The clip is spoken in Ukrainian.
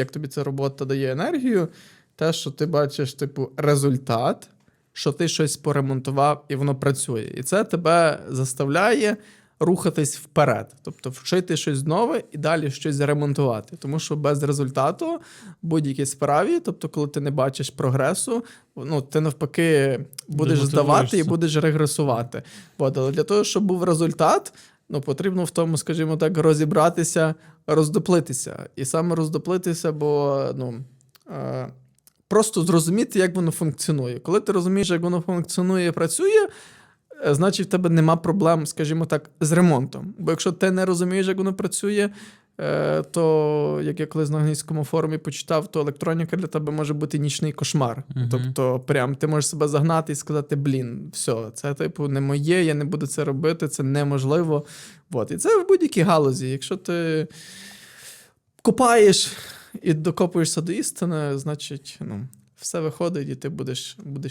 Як тобі ця робота дає енергію, те, що ти бачиш, типу, результат, що ти щось поремонтував і воно працює. І це тебе заставляє рухатись вперед, тобто вчити щось нове і далі щось ремонтувати. Тому що без результату будь-якій справі, тобто, коли ти не бачиш прогресу, ну ти навпаки будеш здавати і будеш регресувати. От, але для того, щоб був результат, ну потрібно в тому, скажімо так, розібратися, роздоплитися. І саме роздоплитися, бо ну. Е, Просто зрозуміти, як воно функціонує. Коли ти розумієш, як воно функціонує і працює, е, значить в тебе нема проблем, скажімо так, з ремонтом. Бо якщо ти не розумієш, як воно працює, то як я колись на англійському форумі почитав, то електроніка для тебе може бути нічний кошмар. Мгм. Тобто, прям ти можеш себе загнати і сказати: блін, все, це типу не моє, я не буду це робити, це неможливо. От. І це в будь-якій галузі. Якщо ти копаєш і докопуєшся до істини, значить, ну, все виходить, і ти будеш, будеш